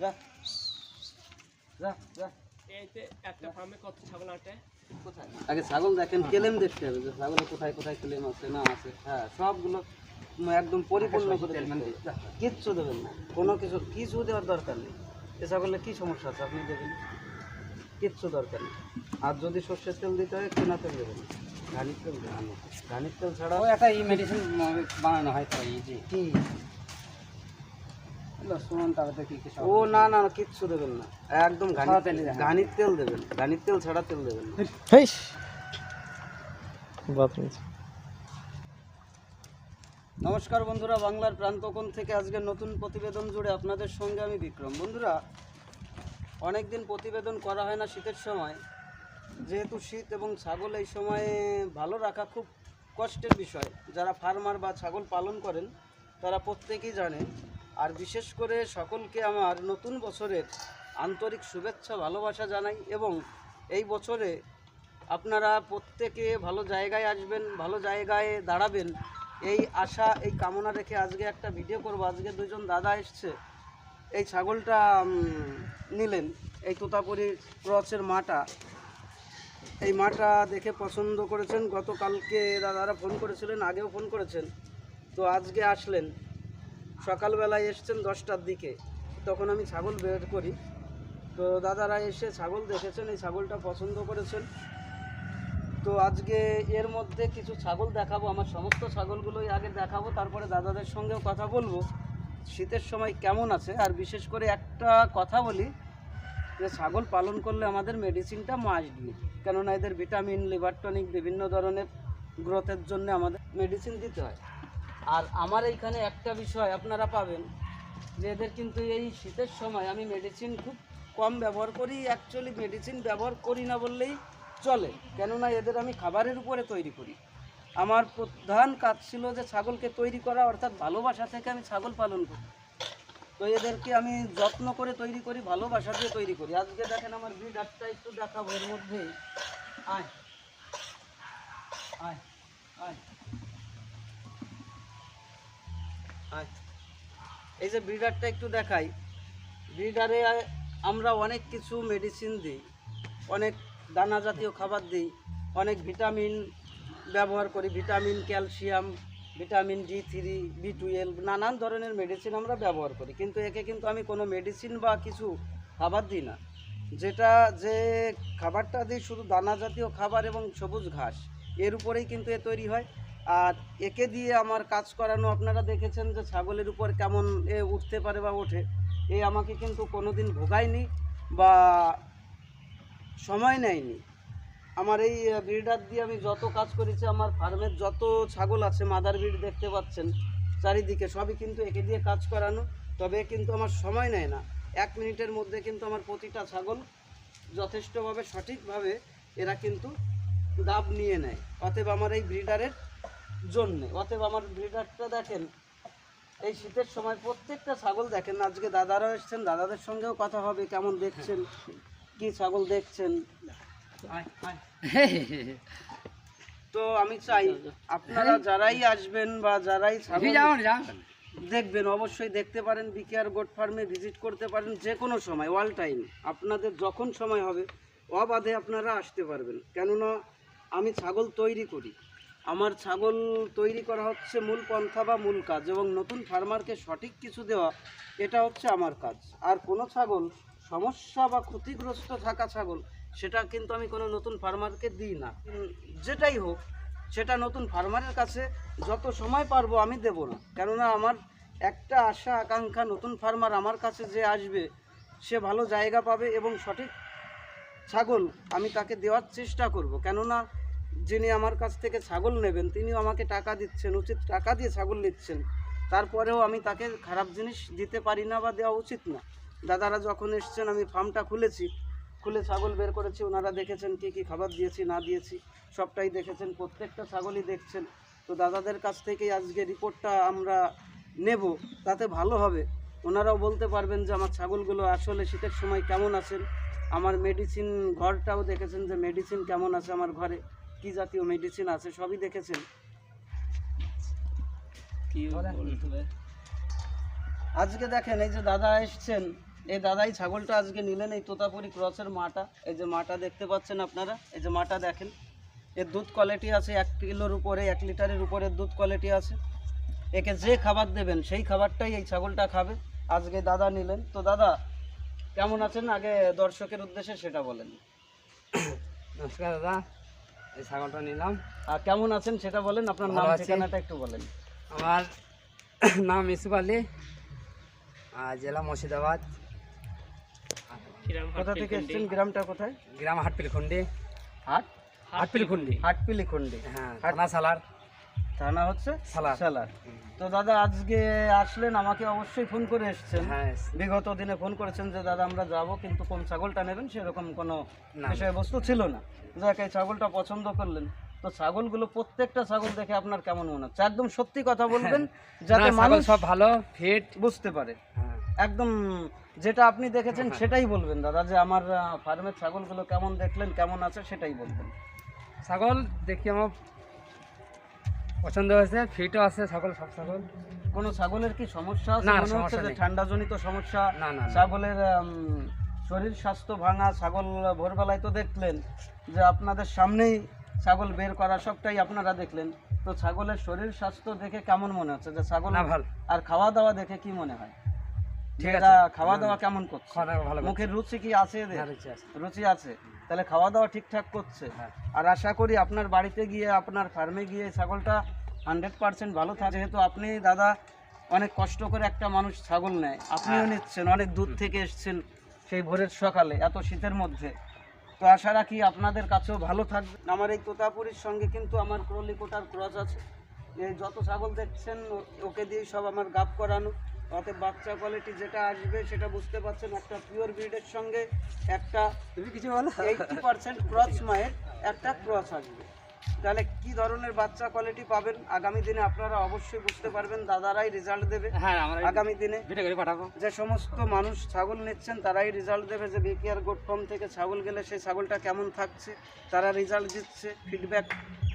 যা। যা যা। এইতে একটা ফার্মে কত ছাগল আটে কোথায়? আগে ছাগল দেখেন কেলেম দেখতে হবে যে ছাগলে কোথায় কোথায় কেলেম আছে না আছে। হ্যাঁ সবগুলো একদম পরিপূর্ণ করে। কিচ্ছু দেবেন না। কোনো কিছু কিছু দেওয়ার দরকার নেই। এ ছাগলে কী সমস্যা আছে আপনি দেবেন কিচ্ছু দরকার নেই। আর যদি সর্ষের তেল দিতে হয় কেনা তেল দেবেন ঘানির তেল দেবেন ঘানির তেল ছাড়া ও একটা ই মেডিসিন বানানো হয় তো এই যে। কি? ও না না না, কিচ্ছু দেবেন না। একদম। ঘানির তেল দেবেন ঘানির তেল ছাড়া তেল দেবেন নমস্কার বন্ধুরা বাংলার প্রান্তকোণ থেকে আজকে নতুন প্রতিবেদন জুড়ে আপনাদের সঙ্গে আমি বিক্রম। বন্ধুরা অনেক দিন প্রতিবেদন করা হয় না শীতের সময়। যেহেতু শীত এবং ছাগল এই সময়ে ভালো রাখা খুব কষ্টের বিষয়। যারা ফার্মার বা ছাগল পালন করেন তারা প্রত্যেকেই জানেন আর বিশেষ করে সকলকে আমার নতুন বছরের আন্তরিক শুভেচ্ছা, ভালোবাসা জানাই এবং এই বছরে আপনারা প্রত্যেকে ভালো জায়গায় আসবেন, ভালো জায়গায় দাঁড়াবেন। এই আশা, এই কামনা রেখে আজকে একটা ভিডিও করব। আজকে দুজন দাদা এসছে। এই ছাগলটা নিলেন। এই তোতাপুরি ক্রচের মাটা। এই মাটা দেখে পছন্দ করেছেন। গতকালকে দাদারা ফোন করেছিলেন, আগেও ফোন করেছেন। তো আজকে আসলেন। সকালবেলায় এসছেন দশটার দিকে, তখন আমি ছাগল বের করি। তো দাদারা এসে ছাগল দেখেছেন, এই ছাগলটা পছন্দ করেছেন। তো আজকে এর মধ্যে কিছু ছাগল দেখাবো, আমার সমস্ত ছাগলগুলোই আগে দেখাবো, তারপরে দাদাদের সঙ্গেও কথা বলব। শীতের সময় কেমন আছে? আর বিশেষ করে একটা কথা বলি, যে ছাগল পালন করলে আমাদের মেডিসিনটা মাস্ট বি কেননা এদের ভিটামিন লিভার টনিক বিভিন্ন ধরনের গ্রোথের জন্য আমাদের মেডিসিন দিতে হয়। আর আমার এইখানে একটা বিষয় আপনারা পাবেন যে এদের কিন্তু এই শীতের সময় আমি মেডিসিন খুব কম ব্যবহার করি অ্যাকচুয়ালি মেডিসিন ব্যবহার করি না বললেই চলে। কেননা এদের আমি খাবারের উপরে তৈরি করি। আমার প্রধান কাজ ছিল যে ছাগলকে তৈরি করা, অর্থাৎ ভালোবাসা থেকে আমি ছাগল পালন করি। তো এদেরকে আমি যত্ন করে তৈরি করি, ভালোবাসা দিয়ে তৈরি করি। আজকে দেখেন আমার ব্রিডারটা একটু দেখাবো এর মধ্যেই। আয়। আয়। আয়। এই যে ব্রিডারটা একটু দেখাই। ব্রিডারে আমরা অনেক কিছু মেডিসিন দিই, অনেক দানা জাতীয় খাবার দিই, অনেক ভিটামিন ব্যবহার করি vitamin calcium vitamin D three B twelve নানান ধরনের মেডিসিন আমরা ব্যবহার করি। কিন্তু একে কিন্তু আমি কোনো মেডিসিন বা কিছু খাবার দিই না। যেটা যে খাবারটা দিই শুধু দানা জাতীয় খাবার এবং সবুজ ঘাস, এর উপরেই কিন্তু এ তৈরি হয়। আর একে দিয়ে আমার কাজ করানো, আপনারা দেখেছেন যে ছাগলের উপর কেমন এ উঠতে পারে বা ওঠে, এ আমাকে কিন্তু কোনো দিন ভোগায়নি বা সময় নেয়নি। আমার এই ব্রিডার দিয়ে আমি যত কাজ করেছি, আমার ফার্মের যত ছাগল আছে মাদার ব্রিড দেখতে পাচ্ছেন, চারিদিকে সবই কিন্তু একে দিয়ে কাজ করানো, তবে কিন্তু আমার সময় নেয় না। এক মিনিটের মধ্যে কিন্তু আমার প্রতিটা ছাগল যথেষ্টভাবে সঠিকভাবে এরা কিন্তু দাব নিয়ে নেয়। অতএব আমার এই ব্রিডারের জন্যে। অতএব আমার ব্রিডারটা দেখেন এই শীতের সময় প্রত্যেকটা ছাগল দেখেন আজকে দাদারা এসছেন দাদাদের সঙ্গেও কথা হবে কেমন দেখছেন কি ছাগল দেখছেন। তো আমি চাই আপনারা যারাই আসবেন বা যারাই ছাগল দেখবেন অবশ্যই দেখতে পারেন বিকেআর গোট ফার্মে ভিজিট করতে পারেন যে কোনো সময় অল টাইম। আপনাদের যখন সময় হবে অবাধে আপনারা আসতে পারবেন। কেননা আমি ছাগল তৈরি করি। আমার ছাগল তৈরি করা হচ্ছে মূল পন্থা বা মূল কাজ এবং নতুন ফার্মারকে সঠিক কিছু দেওয়া, এটা হচ্ছে আমার কাজ। আর কোনো ছাগল সমস্যা বা ক্ষতিগ্রস্ত থাকা ছাগল, সেটা কিন্তু আমি কোনো নতুন ফার্মারকে দিই না। যেটাই হোক, সেটা নতুন ফার্মারের কাছে যত সময় পারব আমি দেব না। কেননা আমার একটা আশা, আকাঙ্ক্ষা নতুন ফার্মার আমার কাছে যে আসবে, সে ভালো জায়গা পাবে এবং সঠিক ছাগল আমি তাকে দেওয়ার চেষ্টা করব। কেননা যিনি আমার কাছ থেকে ছাগল নেবেন, তিনিও আমাকে টাকা দিচ্ছেন, উচিত টাকা দিয়ে ছাগল নিচ্ছেন। তারপরেও আমি তাকে খারাপ জিনিস দিতে পারি না বা দেওয়া উচিত না। দাদারা যখন এসছেন, আমি ফার্মটা খুলেছি। খুলে ছাগল বের করেছি, ওনারা দেখেছেন কি কি খাবার দিয়েছি, না দিয়েছি, সবটাই দেখেছেন, প্রত্যেকটা ছাগলই দেখছেন। তো দাদাদের কাছ থেকেই আজকে রিপোর্টটা আমরা নেব, তাতে ভালো হবে। ওনারাও বলতে পারবেন যে আমার ছাগলগুলো আসলে শীতের সময় কেমন আছেন। আমার মেডিসিন ঘরটাও দেখেছেন যে মেডিসিন কেমন আছে আমার ঘরে। কি জাতীয় মেডিসিন আছে সবই দেখেছেন? আজকে দেখেন এই যে দাদা এসছেন এই দাদাই ছাগলটা আজকে নিলেন এই তোতাপুরি ক্রসের মাটা। এই যে মাটা দেখতে পাচ্ছেন আপনারা? এই যে মাটা দেখেন এর দুধ কোয়ালিটি আছে এক কিলোর উপরে এক লিটারের উপরে দুধ কোয়ালিটি আছে। একে যে খাবার দেবেন সেই খাবারটাই এই ছাগলটা খাবে। আজকে দাদা নিলেন। তো দাদা কেমন আছেন? আগে দর্শকের উদ্দেশ্যে সেটা বলেন। নমস্কার দাদা। এই ছাগলটা নিলাম। আর কেমন আছেন সেটা বলেন আপনার নাম ঠিকানাটা একটু বলেন। আমার নাম ইসুফ আলী আর জেলা মুর্শিদাবাদ। কোথা থেকে এসেছেন? গ্রামটা কোথায়? গ্রাম হাটপিলখুন্ডি হাট? হাটপিলখুন্ডি হাটপিলি খন্ডি। হ্যাঁ হাট- থানা সালার। থানা হচ্ছে? সালার। তো দাদা আজকে আসলেন আমাকে অবশ্যই ফোন করে এসেছেন। হ্যাঁ বিগত দিনে ফোন করেছেন যে দাদা আমরা যাব কিন্তু কোন ছাগলটা নেবেন? সেরকম কোনো বিষয়বস্তু ছিল না। যাক এই ছাগলটা পছন্দ করলেন। তো ছাগলগুলো প্রত্যেকটা ছাগল দেখে আপনার কেমন মনে হচ্ছে? একদম সত্যি কথা বলবেন যাতে মানুষ সব ভালো ফিট বুঝতে পারে। হ্যাঁ। একদম যেটা আপনি দেখেছেন সেটাই বলবেন দাদা যে আমার ফার্মের ছাগলগুলো কেমন দেখলেন কেমন আছে সেটাই বলবেন। ছাগল দেখি আমার পছন্দ হয়েছে ফিটও আছে ছাগল সব ছাগল। কোনো ছাগলের কি সমস্যা আছে? মনে হচ্ছে সমস্যা যে ঠান্ডাজনিত সমস্যা। না, না। ছাগলের শরীর স্বাস্থ্য ভাঙা ছাগল ভোরবেলায় তো দেখলেন যে আপনাদের সামনেই ছাগল বের করা সবটাই আপনারা দেখলেন। তো ছাগলের শরীর স্বাস্থ্য দেখে কেমন মনে হচ্ছে? যে ছাগল ভালো। আর খাওয়া দাওয়া দেখে কি মনে হয়? ঠিক এরা আছে। খাওয়া দাওয়া কেমন করছে? ভালো মুখের রুচি কি আছে হ্যাঁ, রুচি আছে। তাহলে খাওয়া দাওয়া ঠিকঠাক করছে। হ্যাঁ। আর আশা করি আপনার বাড়িতে গিয়ে আপনার ফার্মে গিয়ে ছাগলটা হান্ড্রেড পার্সেন্ট ভালো থাকে। যেহেতু আপনি দাদা অনেক কষ্ট করে একটা মানুষ ছাগল নেয়। আপনিও হ্যাঁ। নিচ্ছেন অনেক দূর থেকে এসছেন সেই ভোরের সকালে এত শীতের মধ্যে। তো আশা রাখি আপনাদের কাছেও ভালো থাকবে। আমার এই তোতাপুরীর সঙ্গে কিন্তু আমার ক্রলিকোটার ক্রস আছে। এই যত ছাগল দেখছেন ওকে দিয়ে সব আমার গাপ করানো। অতএব বাচ্চা কোয়ালিটি যেটা আসবে সেটা বুঝতে পারছেন একটা পিওর ব্রিডের সঙ্গে একটা তুমি কিছু বলো? পার্সেন্ট ক্রস মায়ের একটা ক্রস আসবে। তাহলে কি ধরনের বাচ্চা কোয়ালিটি পাবেন? আগামী দিনে আপনারা অবশ্যই বুঝতে পারবেন দাদারাই রেজাল্ট দেবে। হ্যাঁ আগামী দিনে পাঠাবো। যে সমস্ত মানুষ ছাগল নিচ্ছেন তারাই রেজাল্ট দেবে যে বিকেআর গোট ফার্ম থেকে ছাগল গেলে সেই ছাগলটা কেমন থাকছে তারা রেজাল্ট দিচ্ছে ফিডব্যাক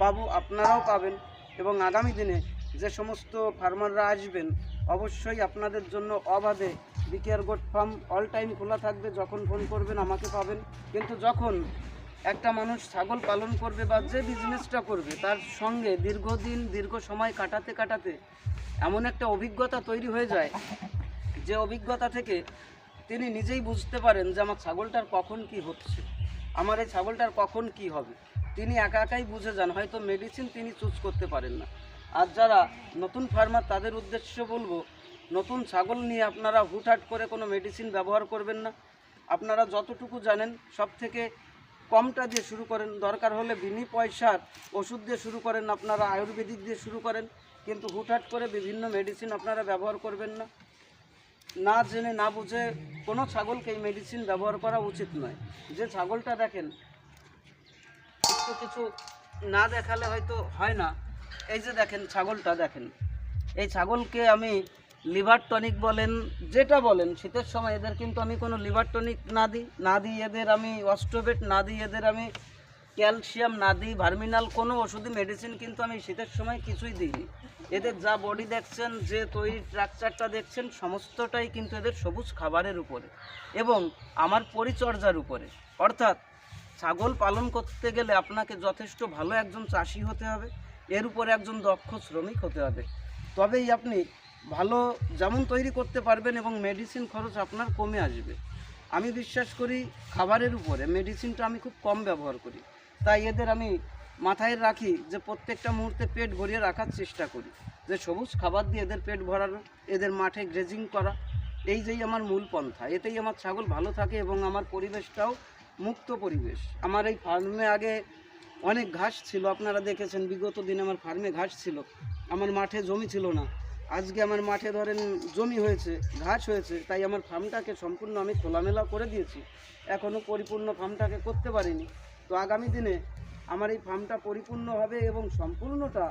পাবো আপনারাও পাবেন। এবং আগামী দিনে যে সমস্ত ফার্মাররা আসবেন, অবশ্যই আপনাদের জন্য অবাধে BKR goat farm all time খোলা থাকবে। যখন ফোন করবেন, আমাকে পাবেন। কিন্তু যখন একটা মানুষ ছাগল পালন করবে বা যে বিজনেসটা করবে, তার সঙ্গে দীর্ঘদিন, দীর্ঘ সময় কাটাতে কাটাতে এমন একটা অভিজ্ঞতা তৈরি হয়ে যায়, যে অভিজ্ঞতা থেকে তিনি নিজেই বুঝতে পারেন যে আমার ছাগলটার কখন কি হচ্ছে, আমার এই ছাগলটার কখন কি হবে। তিনি একা একাই বুঝে যান, হয়তো মেডিসিন তিনি চুজ করতে পারেন না। আর যারা নতুন ফার্মার, তাদের উদ্দেশ্য বলব, নতুন ছাগল নিয়ে আপনারা হুটহাট করে কোনো মেডিসিন ব্যবহার করবেন না। আপনারা যতটুকু জানেন সব থেকে কমটা দিয়ে শুরু করেন। দরকার হলে বিনি পয়সার ওষুধ দিয়ে শুরু করেন, আপনারা আয়ুর্বেদিক দিয়ে শুরু করেন, কিন্তু হুটহাট করে বিভিন্ন মেডিসিন আপনারা ব্যবহার করবেন না। না জেনে, না বুঝে কোনো ছাগলকে এই মেডিসিন ব্যবহার করা উচিত নয়। যে ছাগলটা দেখেন কিছু না দেখালে হয়তো হয় না এই যে দেখেন ছাগলটা দেখেন। এই ছাগলকে আমি লিভার টনিক বলেন, যেটা বলেন, শীতের সময় এদের কিন্তু আমি কোনো লিভার টনিক না দিই না দিই এদের আমি অস্ট্রোবেট না দিই এদের আমি ক্যালসিয়াম, না দিই ভার্মিনাল, কোনো ওষুধি মেডিসিন কিন্তু আমি শীতের সময় কিছুই দিইনি। এদের যা বডি দেখছেন, যে তৈরি স্ট্রাকচারটা দেখছেন, সমস্তটাই কিন্তু এদের সবুজ খাবারের উপরে এবং আমার পরিচর্যার উপরে। অর্থাৎ ছাগল পালন করতে গেলে আপনাকে যথেষ্ট ভালো একজন চাষি হতে হবে এর উপরে একজন দক্ষ শ্রমিক হতে হবে। তবেই আপনি ভালো যেমন তৈরি করতে পারবেন এবং মেডিসিন খরচ আপনার কমে আসবে। আমি বিশ্বাস করি খাবারের উপরে মেডিসিনটা আমি খুব কম ব্যবহার করি। তাই এদের আমি মাথায় রাখি যে প্রত্যেকটা মুহূর্তে পেট ভরিয়ে রাখার চেষ্টা করি। যে সবুজ খাবার দিয়ে এদের পেট ভরানো এদের মাঠে গ্রেজিং করা, এই যেই আমার মূল পন্থা। এতেই আমার ছাগল ভালো থাকে এবং আমার পরিবেশটাও মুক্ত পরিবেশ। আমার এই ফার্মে আগে অনেক ঘাস ছিল, আপনারা দেখেছেন, বিগত দিন আমার ফার্মে ঘাস ছিল। আমার মাঠে জমি ছিল না। আজকে আমার মাঠে ধরেন জমি হয়েছে, ঘাস হয়েছে, তাই আমার ফার্মটাকে সম্পূর্ণ আমি খোলামেলা করে দিয়েছি। এখনও পরিপূর্ণ ফার্মটাকে করতে পারিনি। তো আগামী দিনে আমার এই ফার্মটা পরিপূর্ণ হবে এবং সম্পূর্ণটা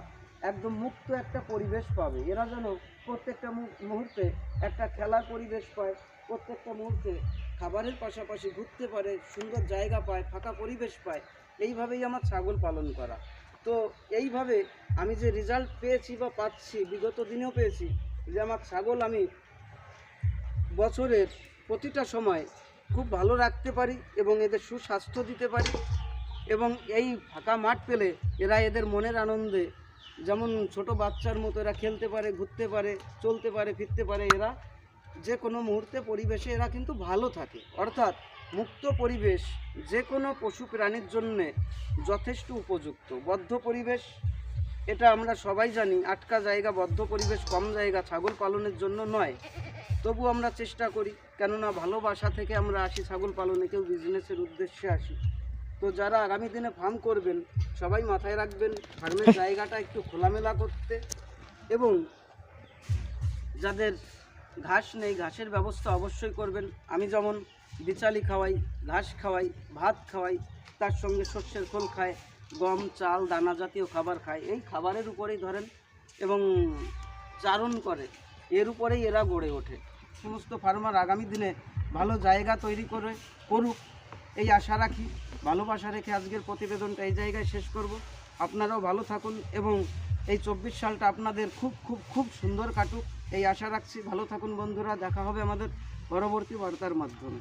একদম মুক্ত একটা পরিবেশ পাবে। এরা যেন প্রত্যেকটা মুহূর্তে একটা খেলার পরিবেশ পায়, প্রত্যেকটা মুহূর্তে খাবারের পাশাপাশি ঘুরতে পারে, সুন্দর জায়গা পায়, ফাঁকা পরিবেশ পায়। এইভাবেই আমার ছাগল পালন করা। তো এইভাবে আমি যে রেজাল্ট পেয়েছি বা পাচ্ছি, বিগত দিনেও পেয়েছি, যে আমার ছাগল আমি বছরের প্রতিটা সময় খুব ভালো রাখতে পারি এবং এদের সুস্বাস্থ্য দিতে পারি এবং এই ফাঁকা মাঠ পেলে এরা এদের মনের আনন্দে যেমন ছোট বাচ্চার মতো এরা খেলতে পারে, ঘুরতে পারে, চলতে পারে, ফিরতে পারে, এরা যে কোনো মুহূর্তে পরিবেশে এরা কিন্তু ভালো থাকে। অর্থাৎ মুক্ত পরিবেশ যে কোনো পশু প্রাণীর জন্যে যথেষ্ট উপযুক্ত। বদ্ধ পরিবেশ, এটা আমরা সবাই জানি, আটকা জায়গা, বদ্ধ পরিবেশ, কম জায়গা, ছাগল পালনের জন্য নয়। তবু আমরা চেষ্টা করি, কেননা ভালোবাসা থেকে আমরা আসি, ছাগল পালনে কেউ বিজনেসের উদ্দেশ্যে আসি। তো যারা আগামী দিনে ফার্ম করবেন, সবাই মাথায় রাখবেন ফার্মের জায়গাটা একটু খোলামেলা করতে এবং যাদের ঘাস নেই, ঘাসের ব্যবস্থা অবশ্যই করবেন। আমি যেমন বিচালি খাওয়াই, ঘাস খাওয়াই, ভাত খাওয়াই, তার সঙ্গে শস্যের খোল খায় গম, চাল, দানা জাতীয় খাবার খায় এই খাবারের উপরেই ধরেন এবং চারণ করে, এর উপরেই এরা গড়ে ওঠে। সমস্ত ফার্মার আগামী দিনে ভালো জায়গা তৈরি করে করুক, এই আশা রাখি। ভালোবাসা রেখে আজকের প্রতিবেদনটা এই জায়গায় শেষ করব। আপনারাও ভালো থাকুন এবং এই চব্বিশ সালটা আপনাদের খুব খুব খুব সুন্দর কাটুক। এই আশা রাখছি। ভালো থাকুন বন্ধুরা দেখা হবে আমাদের পরবর্তী বার্তার মাধ্যমে।